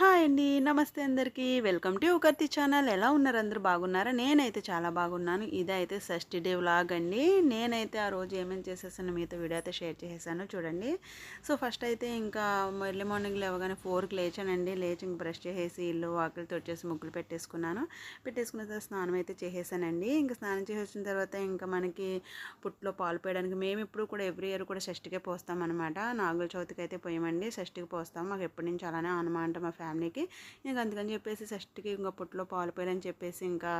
Hi అండి. నమస్తే అందరికీ. వెల్కమ్ టు ఒకర్తి ఛానల్. ఎలా ఉన్నారు? అందరూ బాగున్నారా? నేనైతే చాలా బాగున్నాను. ఇదైతే షష్ఠి డే వ్లాగ్ అండి. నేనైతే ఆ రోజు ఏమేమి చేసేసాను మీతో వీడియో అయితే షేర్ చేసేసాను చూడండి. సో ఫస్ట్ అయితే ఇంకా ఎర్లీ మార్నింగ్ లేవగానే ఫోర్కి లేచానండి. లేచి ఇంకా బ్రష్ చేసేసి ఇల్లు వాకిలి తొడిచేసి ముగ్గులు పెట్టేసుకున్నాను. పెట్టేసుకున్న తర్వాత స్నానం అయితే చేసేసానండి. ఇంకా స్నానం చేసేసిన తర్వాత ఇంకా మనకి పుట్లో పాలు పోయడానికి మేము ఇప్పుడు కూడా ఎవ్రీ ఇయర్ కూడా షష్ఠికే పోస్తాం అనమాట నాగుల చవితికి అయితే పోయామండి. షష్టికి పోస్తాం. మాకు ఎప్పటి నుంచి అలానే అనమాట మా ఫ్యామిలీకి. ఇంకా అందుకని చెప్పేసి ఫస్ట్కి ఇంకా పుట్లో పాలు పోయాలని చెప్పేసి ఇంకా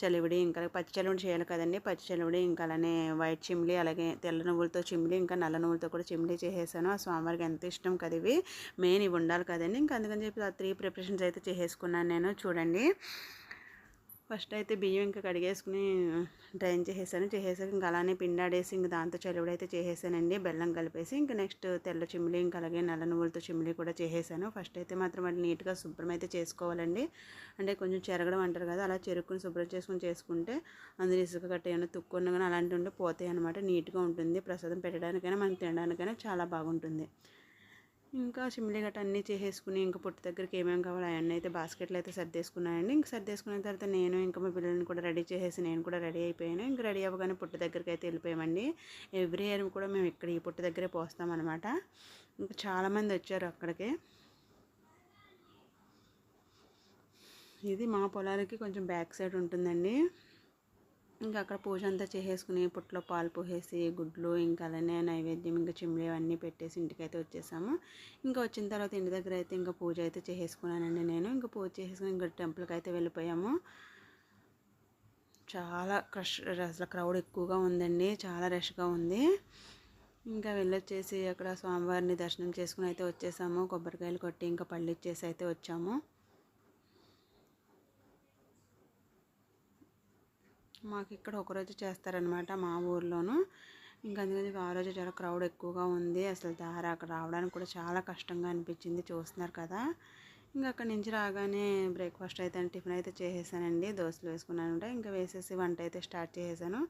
చలివిడి ఇంకా పచ్చి చలివిడి చేయాలి కదండి. పచ్చి చలివిడి ఇంకా అలానే వైట్ చిమ్లీ అలాగే తెల్ల నువ్వులతో చిమ్లీ ఇంకా నల్ల నువ్వులతో కూడా చిమ్లీ చేసేసాను. ఆ స్వామివారికి ఎంత ఇష్టం కదా ఇవి. మెయిన్ ఇవి ఉండాలి కదండి. ఇంకా అందుకని చెప్పి ఆ త్రీ ప్రిపరేషన్స్ అయితే చేసేసుకున్నాను నేను. చూడండి. ఫస్ట్ అయితే బియ్యం ఇంకా కడిగేసుకుని డ్రైన్ చేసేసాను. చేసేసాక ఇంకా అలానే పిండాడేసి ఇంక దాంతో చలివిడైతే చేసేసానండి. బెల్లం కలిపేసి ఇంకా నెక్స్ట్ తెల్ల చిమ్మిలి ఇంకా అలాగే నల్ల నువ్వులతో చిమ్మిలి కూడా చేసేసాను. ఫస్ట్ అయితే మాత్రం అది నీట్గా శుభ్రం అయితే చేసుకోవాలండి. అంటే కొంచెం చెరగడం అంటారు కదా అలా చెరుక్కుని శుభ్రం చేసుకుని చేసుకుంటే అందులో ఇసుక గట్ట ఏమైనా తుక్కున్న కానీ అలాంటివి ఉంటే పోతాయి అనమాట నీట్గా ఉంటుంది. ప్రసాదం పెట్టడానికైనా మనం తినడానికైనా చాలా బాగుంటుంది. ఇంకా చిమ్మిలి గట్ట అన్నీ చేసేసుకుని ఇంకా పుట్టు దగ్గరికి ఏమేమి కావాలో అవన్నీ అయితే బాస్కెట్లు అయితే సర్దేసుకున్నాయండి ఇంక సర్దేసుకున్న తర్వాత నేను ఇంకా మా పిల్లల్ని కూడా రెడీ చేసేసి నేను కూడా రెడీ అయిపోయాను. ఇంకా రెడీ అవ్వగానే పుట్టు దగ్గరికి అయితే వెళ్ళిపోయామండి. ఎవ్రీ ఇయర్ కూడా మేము ఇక్కడ ఈ పుట్టు దగ్గరే పోస్తామన్నమాట. ఇంకా చాలామంది వచ్చారు అక్కడికి. ఇది మా పొలాలకి కొంచెం బ్యాక్ సైడ్ ఉంటుందండి. ఇంకా అక్కడ పూజ అంతా చేసేసుకుని పుట్లో పాలు పోసేసి గుడ్లు ఇంకా అలానే నైవేద్యం ఇంకా చిమ్లీ అవన్నీ పెట్టేసి ఇంటికైతే వచ్చేసాము. ఇంకా వచ్చిన తర్వాత ఇంటి దగ్గర అయితే ఇంకా పూజ అయితే చేసేసుకున్నానండి నేను. ఇంకా పూజ చేసేసుకుని ఇంకా టెంపుల్కి అయితే వెళ్ళిపోయాము. చాలా క్రష్ అసలు క్రౌడ్ ఎక్కువగా ఉందండి. చాలా రష్గా ఉంది. ఇంకా వెళ్ళొచ్చేసి అక్కడ స్వామివారిని దర్శనం చేసుకుని అయితే వచ్చేసాము. కొబ్బరికాయలు కొట్టి ఇంకా పళ్ళు ఇచ్చేసి అయితే వచ్చాము. మాకు ఇక్కడ ఒకరోజు చేస్తారనమాట మా ఊర్లోను. ఇంకా అందుకని ఆ రోజు చాలా క్రౌడ్ ఎక్కువగా ఉంది. అసలు దారి అక్కడ రావడానికి కూడా చాలా కష్టంగా అనిపించింది. చూస్తున్నారు కదా. ఇంకా అక్కడి నుంచి రాగానే బ్రేక్ఫాస్ట్ అయితే టిఫిన్ అయితే చేసేసానండి. దోశలు వేసుకున్నాను ఇంకా వేసేసి వంట అయితే స్టార్ట్ చేసేసాను.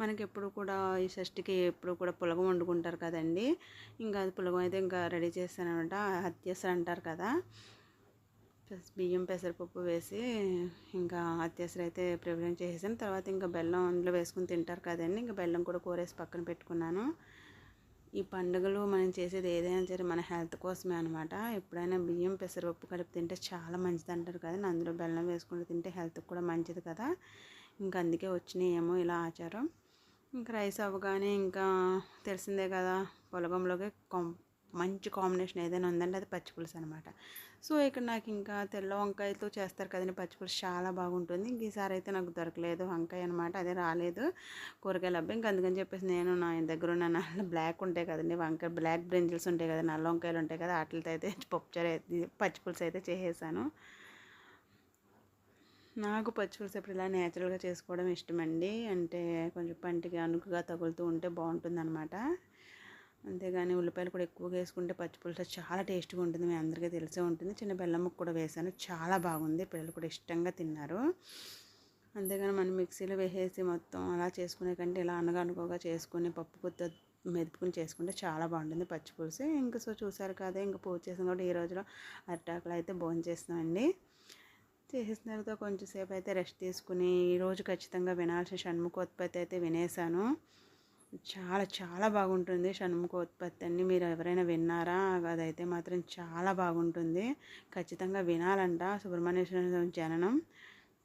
మనకి ఎప్పుడు కూడా ఈ షష్టికి ఎప్పుడు కూడా పులగం వండుకుంటారు కదండి. ఇంకా అది పులగం అయితే ఇంకా రెడీ చేస్తానమాట హత్యసలు అంటారు కదా. బియ్యం పెసరపప్పు వేసి ఇంకా అత్యవసరం అయితే ప్రిపరేషన్ చేసేసాను. తర్వాత ఇంకా బెల్లం అందులో వేసుకుని తింటారు కదండి. ఇంకా బెల్లం కూడా కూరేసి పక్కన పెట్టుకున్నాను. ఈ పండుగలు మనం చేసేది ఏదైనా సరే మన హెల్త్ కోసమే అనమాట ఎప్పుడైనా బియ్యం పెసరపప్పు కలిపి తింటే చాలా మంచిది అంటారు కదా. అందులో బెల్లం వేసుకుంటూ తింటే హెల్త్కి కూడా మంచిది కదా. ఇంకా అందుకే వచ్చినాయి ఏమో ఇలా ఆచారం. ఇంకా రైస్ అవ్వగానే ఇంకా తెలిసిందే కదా పొలగంలోకి మంచి కాంబినేషన్ ఏదైనా ఉందంటే అది పచ్చి పులుసు అనమాట సో ఇక్కడ నాకు ఇంకా తెల్ల వంకాయతో చేస్తారు కదండి పచ్చి పులుసు చాలా బాగుంటుంది. ఇంక ఈసారి అయితే నాకు దొరకలేదు వంకాయ అనమాట అదే రాలేదు. కూరగాయలు అబ్బాయి ఇంక అందుకని చెప్పేసి నేను నా దగ్గర ఉన్న నల్ల బ్లాక్ ఉంటాయి కదండి వంకాయ బ్లాక్ బ్రింజిల్స్ ఉంటాయి కదా నల్ల వంకాయలు ఉంటాయి కదా వాటితో అయితే పప్పుచారు పచ్చి పులుసు అయితే చేసేసాను. నాకు పచ్చి పులుసు ఎప్పుడు ఇలా నేచురల్గా చేసుకోవడం ఇష్టమండి. అంటే కొంచెం పంటికి అనుకుగా తగులుతూ ఉంటే బాగుంటుంది అనమాట అంతేగాని ఉల్లిపాయలు కూడా ఎక్కువగా వేసుకుంటే పచ్చిపులుసు చాలా టేస్ట్గా ఉంటుంది. మీ అందరికీ తెలిసే ఉంటుంది. చిన్న బెల్లం ముక్క కూడా వేసాను. చాలా బాగుంది. పిల్లలు కూడా ఇష్టంగా తిన్నారు. అంతేగాని మనం మిక్సీలో వేసేసి మొత్తం అలా చేసుకునే కంటే ఇలా అనగా అనుకోగా చేసుకుని పప్పు కొత్త మెదుపుకుని చేసుకుంటే చాలా బాగుంటుంది పచ్చిపులుసు ఇంకా సో చూసారు కదా ఇంకా పూజ చేసాం కాబట్టి ఈ రోజులో అరిటాకులు అయితే భోజనం చేస్తామండి. చేసేసిన తర్వాత కొంచెంసేపు అయితే రెస్ట్ తీసుకుని ఈరోజు ఖచ్చితంగా వినాల్సిన షణ్ముఖోత్పత్తి అయితే వినేసాను. చాలా చాలా బాగుంటుంది షణ్ముఖోత్పత్తి అన్ని మీరు ఎవరైనా విన్నారా? అదైతే మాత్రం చాలా బాగుంటుంది. ఖచ్చితంగా వినాలంట. సుబ్రహ్మణ్యేశ్వర జననం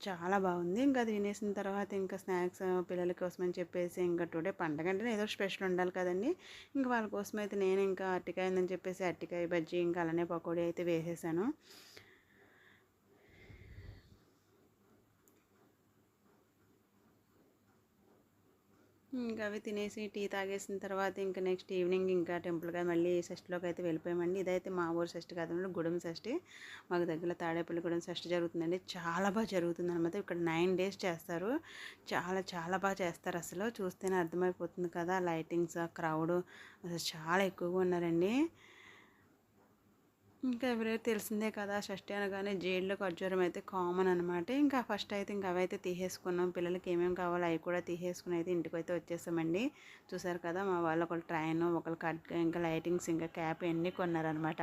చాలా బాగుంది. ఇంకా అది వినేసిన తర్వాత ఇంకా స్నాక్స్ పిల్లల కోసం అని చెప్పేసి ఇంకా టుడే పండగ అంటే ఏదో స్పెషల్ ఉండాలి కదండి. ఇంకా వాళ్ళ కోసం అయితే నేను ఇంకా అట్టికాయ ఉందని చెప్పేసి అట్టికాయ బజ్జీ ఇంకా అలానే పకోడీ అయితే వేసేసాను. ఇంకా అవి తినేసి టీ తాగేసిన తర్వాత ఇంకా నెక్స్ట్ ఈవినింగ్ ఇంకా టెంపుల్గా మళ్ళీ షష్టిలోకి అయితే వెళ్ళిపోయామండి. ఇదైతే మా ఊరు షష్టి కాదండి గుడం షష్టి. మాకు దగ్గర తాడేపల్లి గుడం షష్టి జరుగుతుందండి. చాలా బాగా జరుగుతుంది అనమాట ఇక్కడ నైన్ డేస్ చేస్తారు. చాలా చాలా బాగా చేస్తారు అసలు. చూస్తేనే అర్థమైపోతుంది కదా లైటింగ్స్ క్రౌడ్. అసలు చాలా ఎక్కువగా ఉన్నారండి. ఇంకా ఎవరైతే తెలిసిందే కదా షష్ఠి అనగానే జైల్లో ఖర్జూరం అయితే కామన్ అనమాట ఇంకా ఫస్ట్ అయితే ఇంకా అవైతే తీసేసుకున్నాం. పిల్లలకి ఏమేమి కావాలో అవి కూడా తీసేసుకుని అయితే ఇంటికి అయితే వచ్చేసామండి. చూసారు కదా మా వాళ్ళు ఒకళ్ళు ట్రైన్ ఒకళ్ళు కట్ ఇంకా లైటింగ్స్ ఇంకా క్యాప్ ఇవన్నీ కొన్నారనమాట